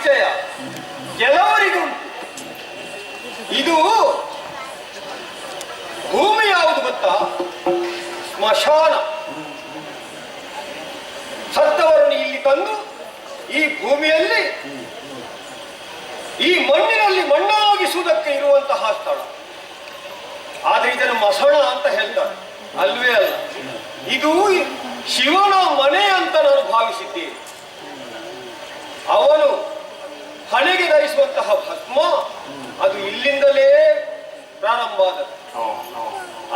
ಪರಿಚಯ. ಕೆಲವರಿಗೂ ಇದು ಭೂಮಿ ಯಾವುದು ಗೊತ್ತಾ? ಸ್ಮಶಾನ. ಸತ್ತವರನ್ನು ಇಲ್ಲಿ ತಂದು ಈ ಭೂಮಿಯಲ್ಲಿ, ಈ ಮಣ್ಣಿನಲ್ಲಿ ಮಣ್ಣಾಗಿಸುವುದಕ್ಕೆ ಇರುವಂತಹ ಸ್ಥಳ. ಆದ್ರೆ ಇದನ್ನು ಮಸಣ ಅಂತ ಹೇಳ್ತಾರೆ. ಅಲ್ವೇ ಅಲ್ಲ? ಇದು ಶಿವನ ಮನೆ ಅಂತ ನಾನು ಭಾವಿಸಿದ್ದೇನೆ. ಅವನು ಹಣೆಗೆ ಧರಿಸುವಂತಹ ಭಸ್ಮ, ಅದು ಇಲ್ಲಿಂದಲೇ ಪ್ರಾರಂಭ ಆದ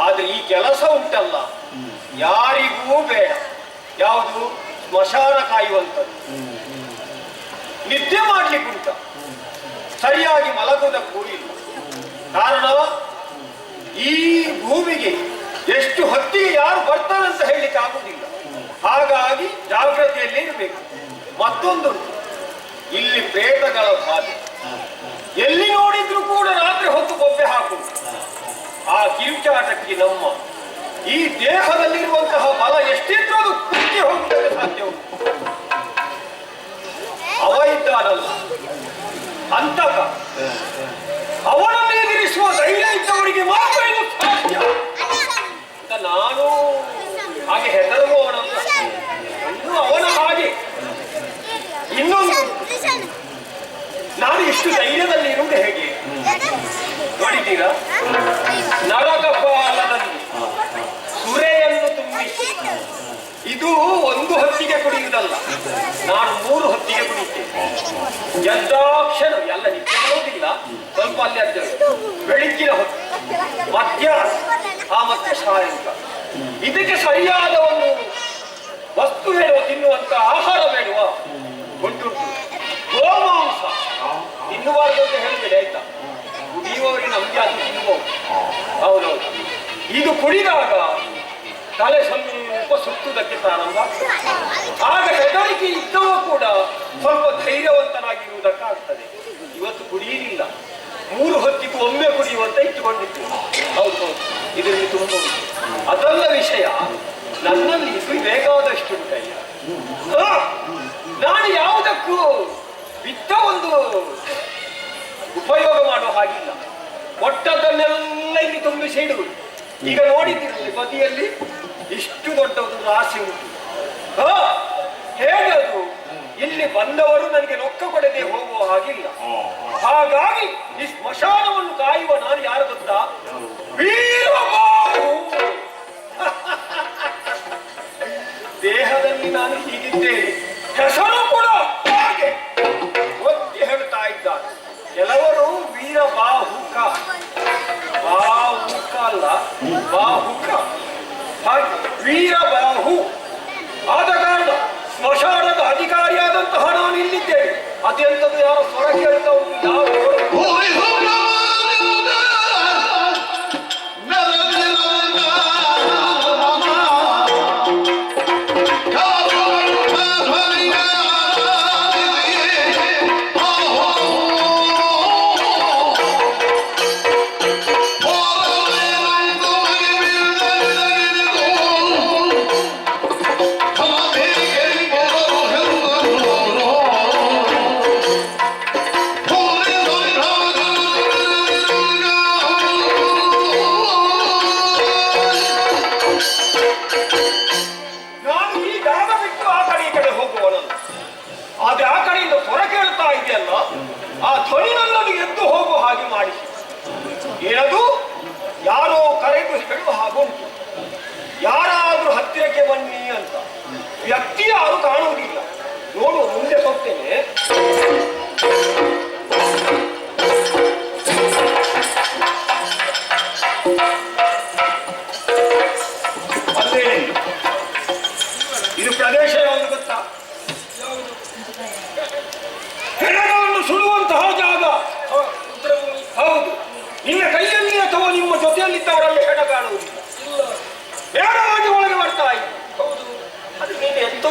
ಆದ್ರೆ ಈ ಕೆಲಸ ಉಂಟಲ್ಲ. ಯಾರಿಗೂ ಬೇಡ. ಯಾವುದು? ಸ್ಮಶಾನ ಕಾಯುವಂಥದ್ದು. ನಿದ್ದೆ ಮಾಡ್ಲಿಕ್ಕುಂಟ ಸರಿಯಾಗಿ ಮಲಗುವುದಕ್ಕೂ ಇಲ್ಲ ಕಾರಣ, ಈ ಭೂಮಿಗೆ ಎಷ್ಟು ಹೊತ್ತಿಗೆ ಯಾರು ಬರ್ತಾರೆ ಅಂತ ಹೇಳಲಿಕ್ಕೆ ಆಗುವುದಿಲ್ಲ ಹಾಗಾಗಿ ಜಾಗ್ರತೆಯಲ್ಲಿ ಇರಬೇಕು. ಮತ್ತೊಂದು ಇಲ್ಲಿ ಪ್ರೇತಗಳ ಬಾಧೆ. ಎಲ್ಲಿ ನೋಡಿದ್ರು ಕೂಡ ರಾತ್ರಿ ಹೊತ್ತು ಬೊಬ್ಬೆ ಹಾಕು ಆ ಕಿರುಚಾಟಕ್ಕೆ ನಮ್ಮ ಈ ದೇಹದಲ್ಲಿರುವಂತಹ ಬಲ ಎಷ್ಟಿದ್ರೂ ಅದು ಕುಕ್ಕಿ ಹೋಗುವುದಕ್ಕೆ ಸಾಧ್ಯ ಅವ ಇದ್ದಾನಲ್ಲ. ಅಂತಕ ಅವನನ್ನು ಎದುರಿಸುವ ಧೈರ್ಯ ಇದ್ದವರಿಗೆ ಮಾತ್ರ ಇದು ಸಾಧ್ಯ. ನಾನು ಹಾಗೆ ಹೆದರುವವನಲ್ಲ ಇನ್ನು ಅವನ ಹಾಗೆ ಇನ್ನೊಂದು ನಾನು ಇಷ್ಟು ಧೈರ್ಯದಲ್ಲಿ ಇರುವುದು ಹೇಗೆ ನೋಡಿದ್ದೀರಾ ನರಕ ಪಾಲದಲ್ಲಿ ಸುರೆಯನ್ನು ತುಂಬಿಸಿ ಇದು ಒಂದು ಹೊತ್ತಿಗೆ ಕುಡಿಯುವುದಲ್ಲ ನಾನು ಮೂರು ಹೊತ್ತಿಗೆ ಕುಡಿಯುತ್ತೇನೆ ಎದ್ದಾಕ್ಷಣ ಎಲ್ಲ ನಿತ್ಯ ಮಾಡೋದಿಲ್ಲ ಸ್ವಲ್ಪ ಅಲ್ಲಿ ಬೆಳಿಗ್ಗಿನ ಹೊತ್ತು, ಮಧ್ಯಾಹ್ನ, ಆ ಮತ್ತೆ ಸಾಯಂಕಾಲ ಇದಕ್ಕೆ ಸರಿಯಾದ ಒಂದು ವಸ್ತು ಹೇಳುವ ತಿನ್ನುವಂತ ಆಹಾರ ಬೇಡುವ ಉಂಟುಂಟು ಗೋಮಾಂಸ. ತಿನ್ನುಬಾರ್ದು ಅಂತ ಹೇಳಿಬಿಡಿ ಆಯ್ತಾ? ಕುಡಿಯುವವರಿಗೆ ನಮ್ಗೆ ಅದು ತಿನ್ಬಹುದು ಹೌದೌದು. ಇದು ಕುಡಿದಾಗ ತಲೆ ಸ್ವಲ್ಪ ಸುತ್ತುವುದಕ್ಕೆ ಪ್ರಾರಂಭ. ಆಗ ಹೆದರಿಕೆ ಇದ್ದವ ಕೂಡ ಸ್ವಲ್ಪ ಧೈರ್ಯವಂತನಾಗಿರುವುದಕ್ಕಾಗ್ತದೆ ಇವತ್ತು ಕುಡಿಯಲಿಲ್ಲ ಮೂರು ಹೊತ್ತಿಗೂ ಒಮ್ಮೆ ಕುಡಿಯುವಂತ ಇಟ್ಟುಕೊಂಡಿತ್ತು ಹೌದು ಹೌದು ಇದರಲ್ಲಿ ತುಂಬ ಉಂಟು. ಅದಲ್ಲ ವಿಷಯ ನನ್ನಲ್ಲಿ ಇದು ಬೇಕಾದಷ್ಟು ಉಂಟಯ್ಯ ಹಾ, ನಾನು ಯಾವುದಕ್ಕೂ ಬಿದ್ದ ಒಂದು ಉಪಯೋಗ ಮಾಡುವ ಹಾಗಿಲ್ಲ ಒಟ್ಟದನ್ನೆಲ್ಲ ಇಲ್ಲಿ ತುಂಬಿಸಿ ಇಡುವುದು ಈಗ ನೋಡಿದ್ದೀರಲ್ಲಿ ಬದಿಯಲ್ಲಿ? ಇಷ್ಟು ದೊಡ್ಡ ಒಂದು ರಾಶಿ ಉಂಟು. ಹೇಗದು ಇಲ್ಲಿ ಬಂದವರು ನನಗೆ ರೊಕ್ಕ ಕೊಡದೆ ಹೋಗುವ ಹಾಗಿಲ್ಲ. ಹಾಗಾಗಿ ಈ ಸ್ಮಶಾನವನ್ನು ಕಾಯುವ ನಾನು ಯಾರು ಗೊತ್ತಾ? ವೀರಬಾಹು ದೇಹದಲ್ಲಿ ನಾನು ಹೀಗಿದ್ದೇನೆ ಹೆಸರು ಕೂಡ ಹಾಗೆ. ಒತ್ತಿ ಹೇಳ್ತಾ ಇದ್ದಾರೆ. ಕೆಲವರು ವೀರ ಹಾಗೆ ವೀರ ಬಾಹು ಆದ ಕಾರಣ ಸ್ಮಶಾನದ ಅಧಿಕಾರಿಯಾದಂತಹ ನಾನು ಇಲ್ಲಿದ್ದೇನೆ ಅತ್ಯಂತ ಯಾರು ಸ್ವರ ಕೇಳ್ತಾ ಯಾವ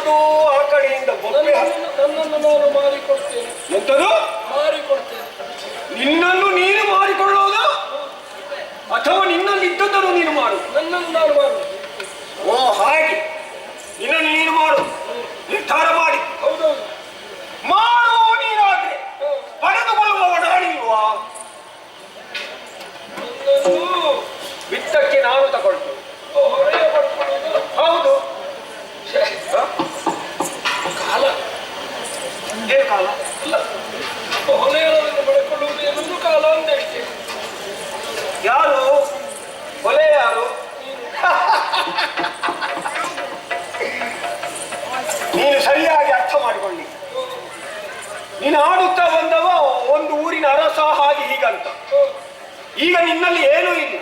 ನೀನು ಆ ಕಡೆಯಿಂದ ಬೊಬ್ಬೆ ನನ್ನನ್ನು ನಾನು ಮಾರಿಕೊಡ್ತೇನೆ. ಎಂತದು? ಮಾರಿಕೊಡ್ತೇನೆ. ನಿನ್ನನ್ನು ನೀನು ಮಾರಿಕೊಳ್ಳೋದು? ಅಥವಾ ನಿನ್ನಲ್ಲಿ ಇದ್ದದ್ದನ್ನು ನೀನು ಮಾಡು. ನನ್ನನ್ನು ನಾನು ಮಾರು ಓ ಹಾಗೆ. ನಿನ್ನನ್ನು ನೀನು ಮಾಡು. ನಿರ್ಧಾರ ಮಾಡಿ. ಹೌದೌದು. ಏನು ನೀನು ಆಡುತ್ತಾ ಬಂದವ ಒಂದು ಊರಿನ ಅರಸ ಹಾಗೆ ಹೀಗಂತ. ಈಗ ನಿನ್ನಲ್ಲಿ ಏನೂ ಇಲ್ಲ.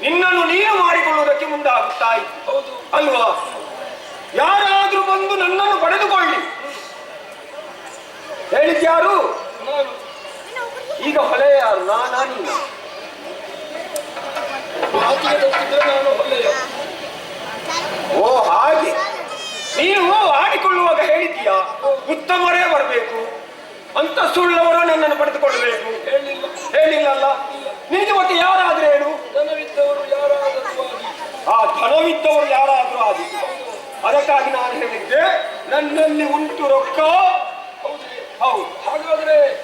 ನಿನ್ನನ್ನು ನೀನು ಮಾಡಿಕೊಳ್ಳುವುದಕ್ಕೆ ಮುಂದಾಗುತ್ತಾ ಇತ್ತು ಹೌದು. ಅಲ್ವಾ? ಯಾರಾದ್ರೂ ಬಂದು ನನ್ನನ್ನು ಪಡೆದುಕೊಳ್ಳಿ. ಹೇಳಿದ್ಯಾರು ಈಗ ಹೊಲೆ ಯಾರು? ನಾನಾ ನೀನು. ನಾನು ಹೊಲೆಯ. ಓ ಹಾಗೆ. ನೀನು ಆಡಿಕೊಳ್ಳುವಾಗ ಹೇಳಿದೀಯ ಉತ್ತಮರೇ ಬರಬೇಕು. ಅಂತ ಸುಳ್ಳವರು ನನ್ನನ್ನು ಪಡೆದುಕೊಳ್ಳಬೇಕು. ಹೇಳಿಲ್ಲ. ಅಲ್ಲ ನಿನಗೆ ಮತ್ತೆ ಯಾರಾದ್ರೂ ಹೇಳು? ಧನವಿದ್ದವರು ಯಾರಾದರೂ ಆ ಧನವಿದ್ದವರು ಯಾರಾದ್ರೂ ಆಗಿ. ಅದಕ್ಕಾಗಿ ನಾನು ಹೇಳಿದ್ದೆ ನನ್ನಲ್ಲಿ ಉಂಟು ರೊಕ್ಕ. ಹೌದೇ. ಹೌದು ಹಾಗಾದ್ರೆ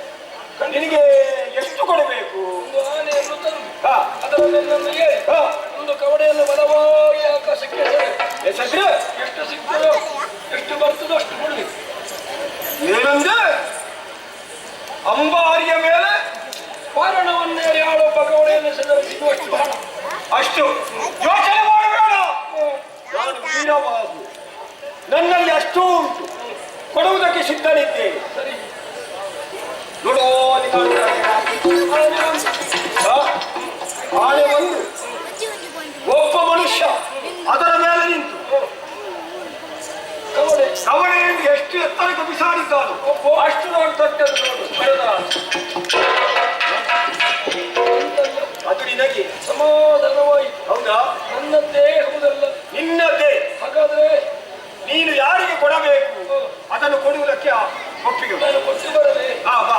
ನಿನಗೆ ಎಷ್ಟು ಕೊಡಬೇಕು? ಒಂದು ಒಂದು ಕವಡೆಯನ್ನು ಬಲವಾಗಿ ಆಕಾಶಕ್ಕೆ ಎಷ್ಟು ಸಿಗ್ತದೋ, ಎಷ್ಟು ಬರ್ತದೋ ಅಷ್ಟು ಕೊಡ್ಲಿ. ಏನಂದ್ರೆ ಅಂಬಾರಿಯ ಮೇಲೆ ಕಾರಣವನ್ನೇರಿ ಆಳೊಬ್ಬ ಕವಡೆಯನ್ನು ಹಣ ಅಷ್ಟು. ಯೋಚನೆ ಮಾಡಬೇಡ. ನಾನು ನನ್ನಲ್ಲಿ ಅಷ್ಟು ಉಂಟು. ಕೊಡುವುದಕ್ಕೆ ಸಿದ್ಧನಿದ್ದೇನೆ. ಸರಿ. ನೋಡು ಅಲ್ಲಿ ಕಾಣ್ತಾನೆ. ಆನೆ ಒಂದು. ಆ, ಆನೆ ಒಂದು ಒಬ್ಬ ಮನುಷ್ಯ ಅದರ ಮೇಲೆ ನಿಂತು ಕವಡೆ ಸವಣೆಯನ್ನು ಎಷ್ಟು ಎತ್ತರಕ್ಕೆ ಬಿಸಾಡಿದ್ದಾನು ಅಷ್ಟು ನಾನು ದೊಡ್ಡದು ನೋಡು ಅಂತಲ್ಲ. ಅದು ನಿನಗೆ ಸಮಾಧಾನವಾಯಿತು ಹೌದಾ? ನನ್ನದ್ದೇ ಹೌದಲ್ಲ. ನಿನ್ನದೇ. ಹಾಗಾದ್ರೆ ನೀನು ಯಾರಿಗೆ ಕೊಡಬೇಕು? ಅದನ್ನು ಕೊಡುವುದಕ್ಕೆ ಒಪ್ಪಿಗೆ ನಾನು ಕೊಟ್ಟು ಬರದೆ ಹಾ ಬಾ.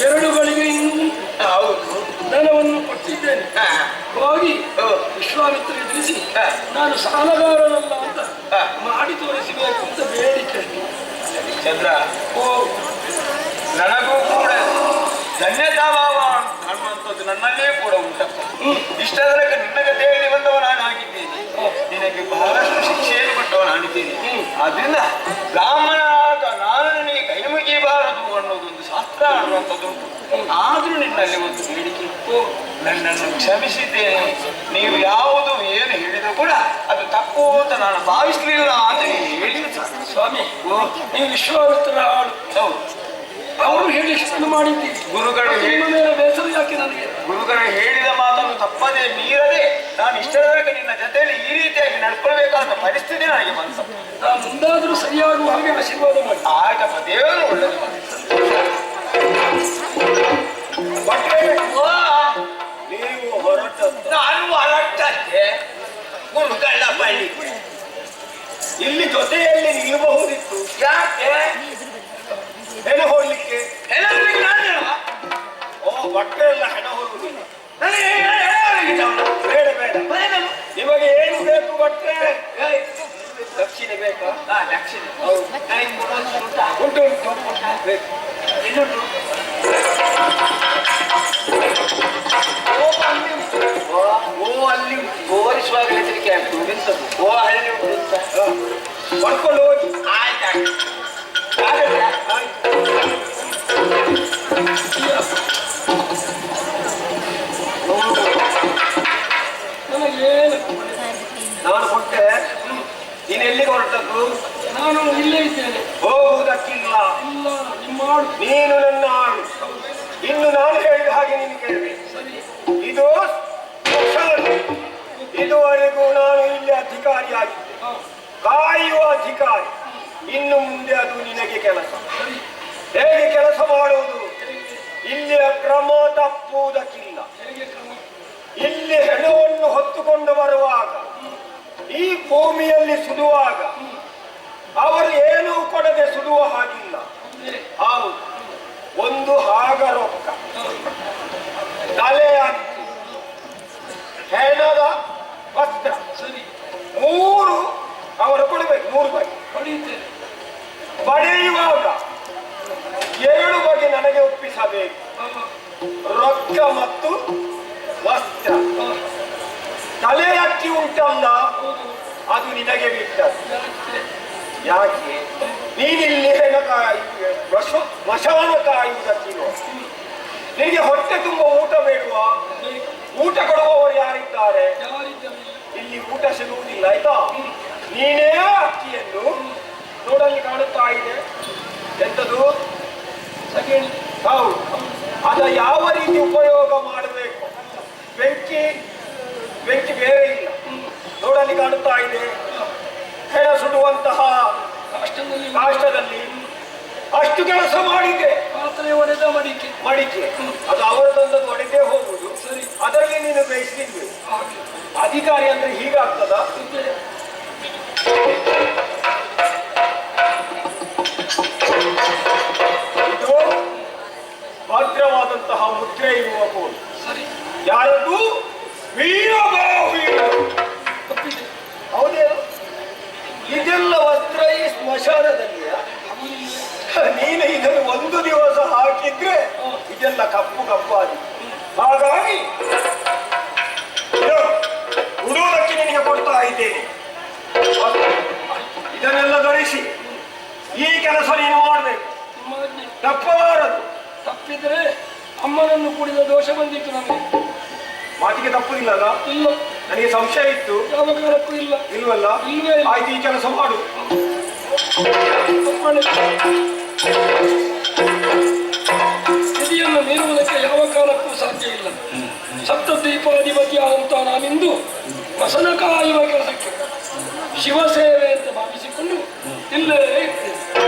ಎರಡು ಗಳಿಗೆ ಇನ್ನೂ. ಹೌದು. ಧನವನ್ನು ಕೊಟ್ಟಿದ್ದೇನೆ. ಹೋಗಿ. ವಿಶ್ವಾಮಿತ್ರ ತಿಳಿಸಿ ಹಾ. ನಾನು ಸಾಲಗಾರನಲ್ಲ ಅಂತ. ಮಾಡಿ ತೋರಿಸಬೇಕು ಅಂತ ಬೇಡಿಕೆ ಚಂದ್ರ ಓ ನನಗೂ ಕೂಡ ಧನ್ಯತಾ ಭಾವ ಅನ್ನುವಂಥದ್ದು ನನ್ನಲ್ಲೇ ಕೂಡ ಉಂಟಪ್ಪ ಇಷ್ಟ ತನಕ ನಿನ್ನ ಜೊತೆಯಲ್ಲಿ ಬಂದವ ನಾನು ಆಗಿದ್ದೇನೆ ನಿನಗೆ ಬಹಳಷ್ಟು ಶಿಕ್ಷೆಯನ್ನು ಕೊಟ್ಟವ ನಾನಿದ್ದೇನೆ ಆದ್ರಿಂದ ಬ್ರಾಹ್ಮಣನಾದ ನಾನು ನಿನಗೆ ಆದ್ರೂ ನಿನ್ನಲ್ಲಿ ಒಂದು ಬೇಡಿಕೆ ಇತ್ತು. ನನ್ನನ್ನು ಕ್ಷಮಿಸಿದ್ದೇನೆ ನೀವು ಯಾವುದು ಏನು ಹೇಳಿದ್ರು ಕೂಡ ಅದು ತಪ್ಪು ಅಂತ ನಾನು ಭಾವಿಸಲಿಲ್ಲ ಅಂತ ಹೇಳಿದ ಸ್ವಾಮಿ ನೀವು ವಿಶ್ವಾಮಿತ್ರ ಆಳು ಹೌದು. ಅವರು ಹೇಳಿ ಇಷ್ಟನ್ನು ಮಾಡಿದ್ದೆ. ಗುರುಗಳು ನಿಮ್ಮ ಹೇಳಿ ಬೇಸರ ಯಾಕೆ ನನಗೆ? ಗುರುಗಳು ಹೇಳಿದ ಮಾತನ್ನು ತಪ್ಪದೆ ಮೀರದೆ ನಾನು ಇಷ್ಟರವರೆಗೆ ನಿನ್ನ ಜೊತೆಯಲ್ಲಿ ಈ ರೀತಿಯಾಗಿ ನಡ್ಕೊಳ್ಬೇಕಾದ ಪರಿಸ್ಥಿತಿ ನನಗೆ ಬಂತು. ನಾನು ಮುಂದಾದರೂ ಸರಿಯಾಗುವ ಹಾಗೆ ಆಶೀರ್ವಾದ ಮಾಡಿ. ಆಯ್ತಪ್ಪ ದೇವರು ಒಳ್ಳೆಯದು ಭಟ್ರೆ, ನೀವು ಹೊರಟದ್ದು. ನಾನು ಹೊರಟಕ್ಕೆ ಗುರುಗಳ ಬಳಿ ಇಲ್ಲಿ ಜೊತೆಯಲ್ಲಿ ನಿಲ್ಲಬಹುದಿತ್ತು ಯಾಕೆ? ಹೆಣ ಹೋಗ್ಲಿಕ್ಕೆ ಓ ಬಟ್ಟೆ ಎಲ್ಲ ಹೆಣ ಹೋಗುದಿಲ್ಲ ಬೇಡ ಬೇಡ. ನಿಮಗೆ ಏನು ಬೇಕು ಬಟ್ಟೆ? ದಕ್ಷಿಣೆ ಬೇಕಾ? ದಕ್ಷಿಣ. ಉಂಟು ಉಂಟು. ಬೇಕು. ಇನ್ನುಂಟು. ತೋರಿಸುವಾಗ ಹೆದರಿಕೆ ಆಗ್ತದೆ ಎಂತದು? ಓ ಹೋಗಿ. ಆಯ್ತು ನಾನು ಕೊಟ್ಟೆ ನೀನು ಎಲ್ಲಿಗೆ ಹೊರಟದ್ದು? ನಾನು ಇಲ್ಲೇ ಇದ್ದೇನೆ. ಹೋಗುವುದಕ್ಕಿಲ್ಲ. ಇಲ್ಲ ನಿಮ್ಮ ನೀನು ನನ್ನ ಆಳು. ಇನ್ನು ನಾನು ಹೇಳಿದ ಹಾಗೆ ನೀನು ಕೇಳಬೇಕು. ಸರಿ. ಇದು. ಇದುವರೆಗೂ ನಾನು ಇಲ್ಲಿ ಅಧಿಕಾರಿಯಾಗಿದ್ದೆ. ಕಾಯುವ ಅಧಿಕಾರಿ. ಇನ್ನು ಮುಂದೆ ಅದು ನಿನಗೆ ಕೆಲಸ. ಹೇಗೆ ಕೆಲಸ ಮಾಡುವುದು? ಹೇಗೆ ಇಲ್ಲಿಯ ಕ್ರಮ ತಪ್ಪುವುದಕ್ಕಿಲ್ಲ. ಹೇಗೆ ಇಲ್ಲಿ ಹೆಣವನ್ನು ಹೊತ್ತುಕೊಂಡು ಬರುವಾಗ, ಈ ಭೂಮಿಯಲ್ಲಿ ಸುಡುವಾಗ, ಅವರು ಏನೂ ಕೊಡದೆ ಸುಡುವ ಹಾಗಿಲ್ಲ ಉಂಟಲ್ಲ ಅದು ನಿನಗೆ ಬಿಟ್ಟದ್ದು ಯಾಕೆ? ನೀನಿಲ್ಲಿ ವಶ ಕಾಯಿ ಮಶವನ ಕಾಯುವುದಕ್ಕಿಲ್ವ ನಿನಗೆ ಹೊಟ್ಟೆ ತುಂಬ ಊಟ ಬೇಡುವ. ಊಟ ಕೊಡುವವರು ಯಾರಿದ್ದಾರೆ? ಇಲ್ಲಿ ಊಟ ಸಿಗುವುದಿಲ್ಲ ಆಯ್ತಾ? ನೀನೇ ಅಕ್ಕಿಯನ್ನು ನೋಡಲ್ಲಿ ಕಾಣುತ್ತಾ ಇದೆ. ಎಂತದು? ಹೌದು. ಅದ ಯಾವ ರೀತಿ ಉಪಯೋಗ ಮಾಡಬೇಕು? ಬೆಂಕಿ ಬೆಂಕಿ ಬೇರೆ ಇಲ್ಲ. ನೋಡಲ್ಲಿ ಕಾಣುತ್ತಾ ಇದೆ. ಹೆಣ ಸುಡುವಂತಹ ಕಾಷ್ಟದಲ್ಲಿ ಅಷ್ಟು ಕೆಲಸ ಮಾಡಿದೆ ಒಡೆದ ಮಡಿಕೆ. ಮಡಿಕೆ. ಅದು ಅವರದೊಂದು ಒಡೆದೇ ಹೋಗುದು ಸರಿ. ಅದರಲ್ಲಿ ನೀನು ಬೇಯಿಸ್ತಿದ್ವಿ ಅಧಿಕಾರಿ ಅಂದ್ರೆ ಹೀಗಾಗ್ತದ? ಕೆಲಸ ನೀನು ಮಾಡಬೇಕು. ಮಾಡಿ ತಪ್ಪಬಾರದು. ತಪ್ಪಿದ್ರೆ ಅಮ್ಮನನ್ನು ಕೂಡಿದ ದೋಷ ಬಂದಿತ್ತು ನಮಗೆ. ಮಾತಿಗೆ ತಪ್ಪುದಿಲ್ಲಲ್ಲ ಇಲ್ಲ ನನಗೆ ಸಂಶಯ ಇತ್ತು. ಯಾವ ಕಾಲಕ್ಕೂ ಇಲ್ಲ. ಇಲ್ವಲ್ಲ? ಇಲ್ವೇ ಇಲ್ಲ. ಆಯ್ತು ಈ ಕೆಲಸ ಮಾಡು. ನಿಧಿಯನ್ನು ನೀಡುವುದಕ್ಕೆ ಯಾವ ಕಾಲಕ್ಕೂ ಸಾಧ್ಯ ಇಲ್ಲ. ಸಪ್ತ ಸಪ್ತದ್ವೀಪಾಧಿಪತಿಯಾದಂತಹ ನಾನಿಂದು ವಸನಕಾಯುವ ಕೆಲಸಕ್ಕೆ ಶಿವಸೇವೆ ಅಂತ ಭಾವಿಸಿಕೊಂಡು ಇಲ್ಲೇ ಇರ್ತೇನೆ.